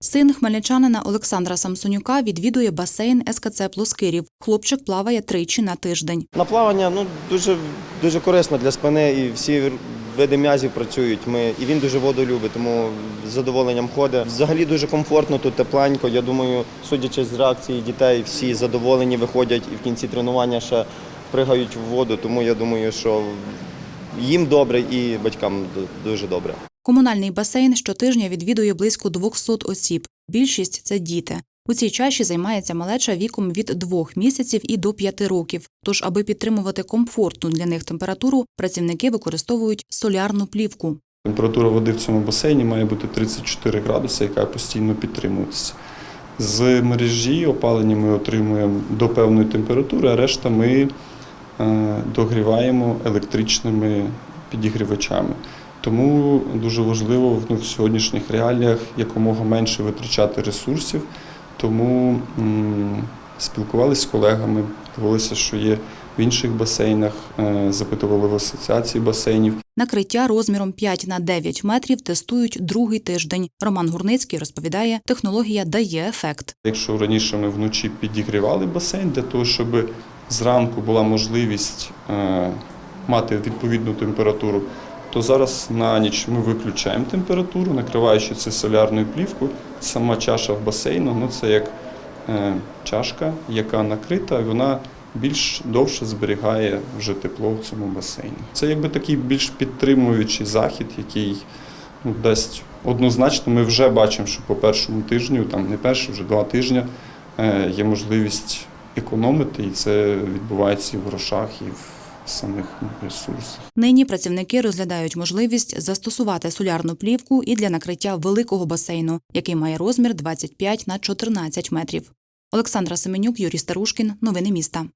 Син хмельничанина Олександра Самсонюка відвідує басейн СКЦ Плоскирів. Хлопчик плаває тричі на тиждень. На плавання ну, дуже, дуже корисно для спини і всі види м'язів працюють. Ми, і він дуже воду любить, тому з задоволенням ходить. Взагалі дуже комфортно, тут тепленько. Я думаю, судячи з реакції дітей, всі задоволені виходять і в кінці тренування ще пригають в воду. Тому я думаю, що їм добре і батькам дуже добре. Комунальний басейн щотижня відвідує близько 200 осіб. Більшість це діти. У цій чаші займається малеча віком від двох місяців і до п'яти років. Тож, аби підтримувати комфортну для них температуру, працівники використовують солярну плівку. Температура води в цьому басейні має бути 34 градуси, яка постійно підтримується. З мережі опалення ми отримуємо до певної температури, а решта ми е, догріваємо електричними підігрівачами. Тому дуже важливо ну, в сьогоднішніх реаліях якомога менше витрачати ресурсів. Тому спілкувалися з колегами, дивилися, що є в інших басейнах, е, запитували в асоціації басейнів. Накриття розміром 5 на 9 метрів тестують другий тиждень. Роман Гурницький розповідає, технологія дає ефект. Якщо раніше ми вночі підігрівали басейн для того, щоб зранку була можливість е, мати відповідну температуру, то зараз на ніч ми виключаємо температуру, накриваючи це солярною плівкою. Сама чаша в басейну ну це як е, чашка, яка накрита, вона більш довше зберігає вже тепло в цьому басейні. Це якби такий більш підтримуючий захід, який ну, дасть однозначно. Ми вже бачимо, що по першому тижню, там не перший, вже два тижні, е, є можливість економити, і це відбувається і в грошах, і в самих ресурсах. Нині працівники розглядають можливість застосувати солярну плівку і для накриття великого басейну, який має розмір 25 на 14 метрів. Олександра Семенюк, Юрій Старушкін. Новини міста.